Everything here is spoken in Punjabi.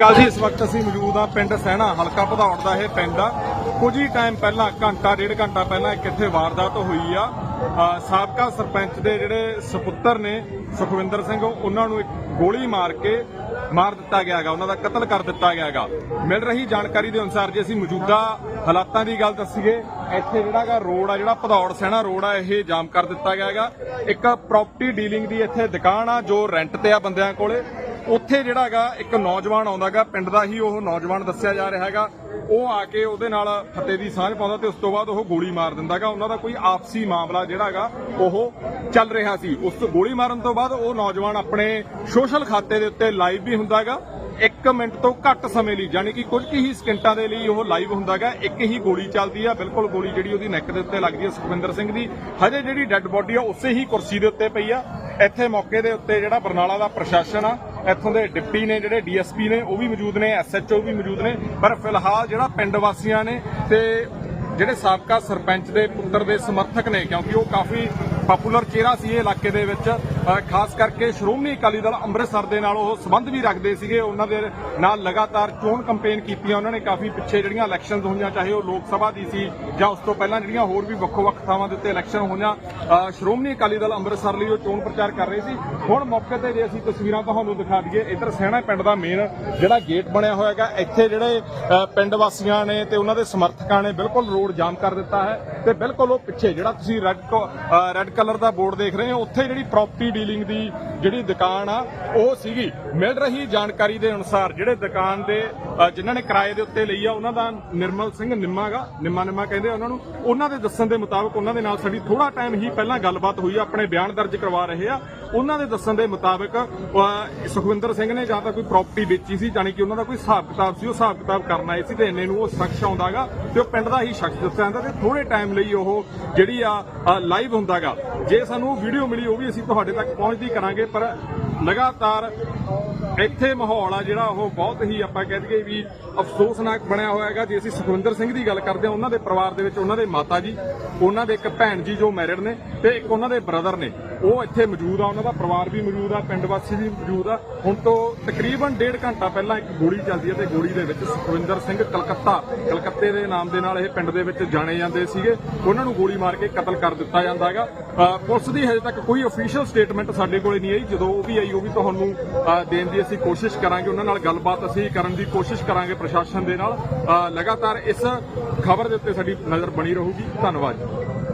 ਕੱਲ ਜੀ ਇਸ ਵਕਤ ਅਸੀਂ ਮੌਜੂਦ ਹਾਂ ਪਿੰਡ ਸਹਿਣਾ ਹਲਕਾ ਭਦੌੜ ਦਾ ਇਹ ਪਿੰਡ ਆ। ਕੁਝ ਹੀ ਟਾਈਮ ਪਹਿਲਾਂ, ਘੰਟਾ, ਡੇਢ ਘੰਟਾ ਪਹਿਲਾਂ ਇੱਕ ਇੱਥੇ ਵਾਰਦਾਤ ਹੋਈ ਆ। ਸਾਬਕਾ ਸਰਪੰਚ ਦੇ ਜਿਹੜੇ ਸੁਪੁੱਤਰ ਨੇ, ਸੁਖਵਿੰਦਰ ਸਿੰਘ, ਉਹਨਾਂ ਨੂੰ ਇੱਕ ਗੋਲੀ ਮਾਰ ਕੇ ਮਾਰ ਦਿੱਤਾ ਗਿਆ ਹੈਗਾ, ਉਹਨਾਂ ਦਾ ਕਤਲ ਕਰ ਦਿੱਤਾ ਗਿਆ ਹੈਗਾ। ਮਿਲ ਰਹੀ ਜਾਣਕਾਰੀ ਦੇ ਅਨੁਸਾਰ ਜੇ ਅਸੀਂ ਮੌਜੂਦਾ ਹਾਲਾਤਾਂ ਦੀ ਗੱਲ ਦੱਸੀਏ, ਇੱਥੇ ਜਿਹੜਾਗਾ ਰੋਡ ਆ, ਜਿਹੜਾ ਭਦੌੜ ਸਹਿਣਾ ਰੋਡ ਆ, ਇਹ ਜਾਮ ਕਰ ਦਿੱਤਾ ਗਿਆ ਹੈਗਾ। ਇੱਕ ਪ੍ਰਾਪਰਟੀ ਡੀਲਿੰਗ ਦੀ ਇੱਥੇ ਦੁਕਾਨ ਆ, ਜੋ ਰੈਂਟ ਤੇ ਆ ਬੰਦਿਆਂ ਕੋਲੇ। ਉੱਥੇ ਜਿਹੜਾ ਹੈਗਾ, ਇੱਕ ਨੌਜਵਾਨ ਆਉਂਦਾਗਾ ਪਿੰਡ ਦਾ ਹੀ ਉਹ ਨੌਜਵਾਨ ਦੱਸਿਆ ਜਾ ਰਿਹਾ ਹੈਗਾ। ਉਹ ਆ ਕੇ ਉਹਦੇ ਨਾਲ ਫੱਤੇ ਦੀ ਸਾਂਝ ਪਾਉਂਦਾ ਤੇ ਉਸ ਤੋਂ ਬਾਅਦ ਉਹ ਗੋਲੀ ਮਾਰ ਦਿੰਦਾਗਾ ਉਹਨਾਂ ਦਾ ਕੋਈ ਆਪਸੀ ਮਾਮਲਾ ਜਿਹੜਾ ਹੈਗਾ, ਉਹ ਚੱਲ ਰਿਹਾ ਸੀ। ਉਸ ਤੋਂ ਗੋਲੀ ਮਾਰਨ ਤੋਂ ਬਾਅਦ ਉਹ ਨੌਜਵਾਨ ਆਪਣੇ ਸੋਸ਼ਲ ਖਾਤੇ ਦੇ ਉੱਤੇ ਲਾਈਵ ਵੀ ਹੁੰਦਾਗਾ 1 ਮਿੰਟ ਤੋਂ ਘੱਟ ਸਮੇਂ ਲਈ, ਯਾਨੀ ਕਿ ਕੁਝ ਕੁ ਹੀ ਸਕਿੰਟਾਂ ਦੇ ਲਈ ਉਹ ਲਾਈਵ ਹੁੰਦਾਗਾ ਇੱਕ ਹੀ ਗੋਲੀ ਚੱਲਦੀ ਆ, ਬਿਲਕੁਲ ਗੋਲੀ ਜਿਹੜੀ ਉਹਦੀ ਨੈਕ ਦੇ ਉੱਤੇ ਲੱਗਦੀ ਆ, ਸੁਖਵਿੰਦਰ ਸਿੰਘ ਦੀ। ਹਜੇ ਜਿਹੜੀ ਡੈੱਡ ਬੋਡੀ ਆ, ਉਸੇ ਹੀ ਕੁਰਸੀ ਦੇ ਉੱਤੇ ਪਈ ਆ। ਇੱਥੇ ਮੌਕੇ ਦੇ ਉੱਤੇ ਜਿਹੜਾ ਬਰਨਾਲਾ ਦਾ ਪ੍ਰਸ਼ਾਸਨ ਆ ਇੱਥੋਂ ਦੇ ਡਿਪਟੀ ਨੇ ਜਿਹੜੇ ਡੀਐਸਪੀ ਨੇ, ਉਹ ਵੀ ਮੌਜੂਦ ਨੇ, ਐਸਐਚਓ ਵੀ ਮੌਜੂਦ ਨੇ। ਪਰ ਫਿਲਹਾਲ ਜਿਹੜਾ ਪਿੰਡ ਵਾਸੀਆਂ ਨੇ ਤੇ ਜਿਹੜੇ ਸਾਬਕਾ ਸਰਪੰਚ ਦੇ ਪੁੱਤਰ ਦੇ ਸਮਰਥਕ ਨੇ, ਕਿਉਂਕਿ ਉਹ ਕਾਫੀ ਪਪੂਲਰ ਚਿਹਰਾ ਸੀ ਇਹ ਇਲਾਕੇ ਦੇ ਵਿੱਚ ਖਾਸ ਕਰਕੇ ਸ਼੍ਰੋਮਣੀ ਅਕਾਲੀ ਦਲ ਅੰਮ੍ਰਿਤਸਰ ਦੇ ਨਾਲ ਉਹ ਸੰਬੰਧ ਵੀ ਰੱਖਦੇ ਸੀਗੇ। ਉਹਨਾਂ ਦੇ ਨਾਲ ਲਗਾਤਾਰ ਚੋਣ ਕੰਪੇਨ ਕੀਤੀਆਂ। ਉਹਨਾਂ ਨੇ ਕਾਫੀ ਪਿੱਛੇ ਜਿਹੜੀਆਂ ਇਲੈਕਸ਼ਨਸ ਹੋਈਆਂ, ਚਾਹੇ ਉਹ ਲੋਕ ਸਭਾ ਦੀ ਸੀ ਜਾਂ ਉਸ ਤੋਂ ਪਹਿਲਾਂ ਜਿਹੜੀਆਂ ਹੋਰ ਵੀ ਵੱਖੋ-ਵੱਖ ਥਾਵਾਂ ਦੇ ਉੱਤੇ ਇਲੈਕਸ਼ਨ ਹੋਈਆਂ ਸ਼੍ਰੋਮਣੀ ਅਕਾਲੀ ਦਲ ਅੰਮ੍ਰਿਤਸਰ ਲਈ ਉਹ ਚੋਣ ਪ੍ਰਚਾਰ ਕਰ ਰਹੇ ਸੀ। ਹੁਣ ਮੌਕੇ ਤੇ ਜੇ ਅਸੀਂ ਤਸਵੀਰਾਂ ਤੁਹਾਨੂੰ ਦਿਖਾ ਦਈਏ, ਇੱਧਰ ਸਹਿਣਾ ਪਿੰਡ ਦਾ ਮੇਨ ਜਿਹੜਾ ਗੇਟ ਬਣਿਆ ਹੋਇਆ ਹੈਗਾ, ਇੱਥੇ ਜਿਹੜੇ ਪਿੰਡ ਵਾਸੀਆਂ ਨੇ ਤੇ ਉਹਨਾਂ ਦੇ ਸਮਰਥਕਾਂ ਨੇ ਬਿਲਕੁਲ ਰੋਡ ਜਾਮ ਕਰ ਦਿੱਤਾ ਹੈ ਤੇ ਬਿਲਕੁਲ ਉਹ ਪਿੱਛੇ ਜਿਹੜਾ ਤੁਸੀਂ ਰੈੱਡ ਰੈੱਡ ਕਲਰ ਦਾ ਬੋਰਡ ਦੇਖ ਰਹੇ ਹੋ, ਉੱਥੇ ਜਿਹੜੀ ਪ੍ਰਾਪਰਟੀ ਡੀਲਿੰਗ ਦੀ ਜਿਹੜੀ ਦੁਕਾਨ ਆ ਉਹ ਸੀਗੀ। ਮਿਲ ਰਹੀ ਜਾਣਕਾਰੀ ਦੇ ਅਨੁਸਾਰ ਜਿਹੜੇ ਦੁਕਾਨ ਦੇ ਅ, ਜਿਨ੍ਹਾਂ ਨੇ ਕਿਰਾਏ ਦੇ ਉੱਤੇ ਲਈ ਆ ਉਹਨਾਂ ਦਾ ਨਿਰਮਲ ਸਿੰਘ ਨਿੰਮਾਗਾ ਨਿੰਮਾ ਨਿੰਮਾ ਕਹਿੰਦੇ ਉਹਨਾਂ ਨੂੰ। ਉਹਨਾਂ ਦੇ ਦੱਸਣ ਦੇ ਮੁਤਾਬਕ ਉਹਨਾਂ ਦੇ ਨਾਲ ਸਾਡੀ ਥੋੜਾ ਟਾਈਮ ਹੀ ਪਹਿਲਾਂ ਗੱਲਬਾਤ ਹੋਈ ਆ ਆਪਣੇ ਬਿਆਨ ਦਰਜ ਕਰਵਾ ਰਹੇ ਆ। ਉਹਨਾਂ ਦੇ ਦੱਸਣ ਦੇ ਮੁਤਾਬਕ ਸੁਖਵਿੰਦਰ ਸਿੰਘ ਨੇ ਜਾਂ ਤਾਂ ਕੋਈ ਪ੍ਰਾਪਰਟੀ ਵੇਚੀ ਸੀ ਜਾਣੀ ਕਿ ਉਹਨਾਂ ਦਾ ਕੋਈ ਹਿਸਾਬ ਕਿਤਾਬ ਸੀ ਉਹ ਹਿਸਾਬ ਕਿਤਾਬ ਕਰਨ ਆਏ ਸੀ ਤੇ ਇੰਨੇ ਨੂੰ ਉਹ ਸ਼ਖਸ ਆਉਂਦਾਗਾ ਤੇ ਉਹ ਪਿੰਡ ਦਾ ਹੀ ਸ਼ਖਸ ਦੱਸਿਆ ਜਾਂਦਾ ਤੇ ਥੋੜੇ ਟਾਈਮ ਲਈ ਉਹ ਜਿਹੜੀ ਆ ਲਾਈਵ ਹੁੰਦਾਗਾ ਜੇ ਸਾਨੂੰ ਵੀਡੀਓ ਮਿਲੀ ਉਹ ਵੀ ਅਸੀਂ ਤੁਹਾਡੇ ਤੱਕ ਪਹੁੰਚਦੀ ਕਰਾਂਗੇ। ਪਰ ਲਗਾਤਾਰ ਇੱਥੇ ਮਾਹੌਲ ਆ ਜਿਹੜਾ ਉਹ ਬਹੁਤ ਹੀ ਆਪਾਂ ਕਹਿ ਦਈਏ ਵੀ ਅਫਸੋਸਨਾਕ ਬਣਿਆ ਹੋਇਆ ਹੈਗਾ। ਜੇ ਅਸੀਂ ਸੁਖਵਿੰਦਰ ਸਿੰਘ ਦੀ ਗੱਲ ਕਰਦੇ ਹਾਂ, ਉਹਨਾਂ ਦੇ ਪਰਿਵਾਰ ਦੇ ਵਿੱਚ ਉਹਨਾਂ ਦੇ ਮਾਤਾ ਜੀ, ਉਹਨਾਂ ਦੇ ਇੱਕ ਭੈਣ ਜੀ ਜੋ ਮੈਰਿਡ ਨੇ ਤੇ ਇੱਕ ਉਹਨਾਂ ਦੇ ਬ੍ਰਦਰ ਨੇ, ਉਹ ਇੱਥੇ ਮੌਜੂਦ ਆ। ਉਹਨਾਂ ਦਾ ਪਰਿਵਾਰ ਵੀ ਮੌਜੂਦ ਆ, ਪਿੰਡ ਵਾਸੀ ਵੀ ਮੌਜੂਦ ਆ। ਹੁਣ ਤੋਂ ਤਕਰੀਬਨ ਡੇਢ ਘੰਟਾ ਪਹਿਲਾਂ ਇੱਕ ਗੋਲੀ ਚੱਲਦੀ ਹੈ ਤੇ ਗੋਲੀ ਦੇ ਵਿੱਚ ਸੁਖਵਿੰਦਰ ਸਿੰਘ ਕਲਕੱਤਾ, ਕਲਕੱਤੇ ਦੇ ਨਾਮ ਦੇ ਨਾਲ ਇਹ ਪਿੰਡ ਦੇ ਵਿੱਚ ਜਾਣੇ ਜਾਂਦੇ ਸੀਗੇ। ਉਹਨਾਂ ਨੂੰ ਗੋਲੀ ਮਾਰ ਕੇ ਕਤਲ ਕਰ ਦਿੱਤਾ ਜਾਂਦਾ ਹੈਗਾ। ਪੁਲਿਸ ਦੀ ਹਜੇ ਤੱਕ ਕੋਈ ਅਫੀਸ਼ੀਅਲ ਸਟੇਟਮੈਂਟ ਸਾਡੇ ਕੋਲੇ ਨਹੀਂ ਆਈ। ਜਦੋਂ ਉਹ ਵੀ ਆਈ, ਉਹ ਵੀ ਤੁਹਾਨੂੰ ਦੇਣ ਦੀ ਅਸੀਂ ਕੋਸ਼ਿਸ਼ ਕਰਾਂਗੇ, ਉਹਨਾਂ ਨਾਲ ਗੱਲਬਾਤ ਅਸੀਂ ਕਰਨ ਦੀ ਕੋਸ਼ਿਸ਼ ਕਰਾਂਗੇ ਪ੍ਰਸ਼ਾਸਨ ਦੇ ਨਾਲ। ਲਗਾਤਾਰ ਇਸ ਖਬਰ ਦੇ ਉੱਤੇ ਸਾਡੀ ਨਜ਼ਰ ਬਣੀ ਰਹੂਗੀ। ਧੰਨਵਾਦ ਜੀ।